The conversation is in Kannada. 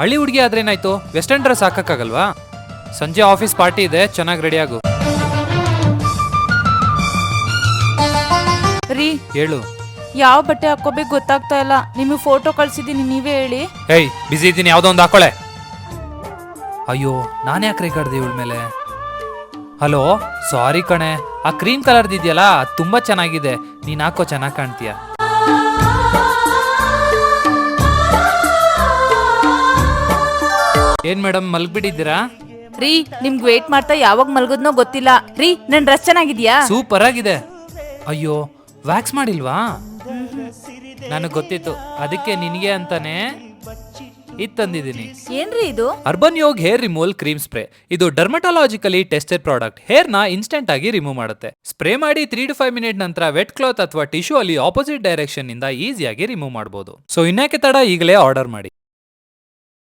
ಹಳ್ಳಿ ಹುಡುಗಿ ಆದ್ರೆ ಏನಾಯ್ತು? ವೆಸ್ಟರ್ನ್ ಡ್ರೆಸ್ ಹಾಕಕ್ಕಾಗಲ್ವಾ? ಸಂಜೆ ಆಫೀಸ್ ಪಾರ್ಟಿ ಇದೆ ಚೆನ್ನಾಗಿ ರೆಡಿ ಆಗು. ರೀ ಹೇಳು. ಯಾವ ಬಟ್ಟೆ ಹಾಕೋಬೇಕು ಗೊತ್ತಾಗ್ತಾ ಇಲ್ಲ. ನಿಮಗೆ ಫೋಟೋ ಕಳ್ಸಿದ್ದೀನಿ ನೀವೇ ಹೇಳಿ. ಏಯ್ ಬಿಸಿ ಇದ್ದೀನಿ ಯಾವುದೋ ಒಂದು ಹಾಕೊಳೆ ಅಯ್ಯೋ ನಾನು ಯಾಕೆ ರೇಗಾಡ್ದೆ ಇವಳ ಮೇಲೆ? ಹಲೋ ಸಾರಿ ಕಣೆ. ಆ ಕ್ರೀಮ್ ಕಲರ್ದು ಇದೆಯಲ್ಲ ಅದ್ ತುಂಬಾ ಚೆನ್ನಾಗಿದೆ. ನೀನ್ ಹಾಕೋ ಚೆನ್ನಾಗಿ ಕಾಣ್ತೀಯ. ಏನ್ ಮೇಡಮ್ ಮಲ್ಗ್ಬಿಟ್ಟಿದ್ದೀರಾ? ರೀ ನಿಮ್ಗೆ ವೇಟ್ ಮಾಡ್ತಾ ಯಾವಾಗ ಮಲ್ಗದ್ನೋ ಗೊತ್ತಿಲ್ಲ. ರೀ ನನ್ ಡ್ರೆಸ್ ಚೆನ್ನಾಗಿದ್ಯಾ? ಸೂಪರ್ ಆಗಿದೆ. ಅಯ್ಯೋ ವ್ಯಾಕ್ಸ್ ಮಾಡಿಲ್ವಾ? ನನಗೆ ಗೊತ್ತಿತ್ತು. ಅದಕ್ಕೆ ನಿನಗೆ ಅಂತಾನೆ ಇದು ತಂದಿದ್ದೀನಿ. ಏನ್ರಿ ಇದು? Urban Yog hair removal cream spray ಇದು ಡರ್ಮಟಾಲಜಿಕಲಿ ಟೆಸ್ಟೆಡ್ ಪ್ರಾಡಕ್ಟ್ ಹೇರ್ನ ಇನ್ಸ್ಟೆಂಟ್ ಆಗಿ ರಿಮೂವ್ ಮಾಡುತ್ತೆ. ಸ್ಪ್ರೇ ಮಾಡಿ ತ್ರೀ ಟು ಫೈವ್ ಮಿನಿಟ್ ನಂತರ ವೆಟ್ ಕ್ಲಾತ್ ಅಥವಾ ಟಿಶ್ಯೂ ಅಲ್ಲಿ ಆಪೋಸಿಟ್ ಡೈರೆಕ್ಷನ್ ಇಂದ ಈಸಿಯಾಗಿ ರಿಮೂವ್ ಮಾಡಬಹುದು ಸೊ ಇನ್ಯಾಕೆ ತಡ ಈಗಲೇ ಆರ್ಡರ್ ಮಾಡಿ?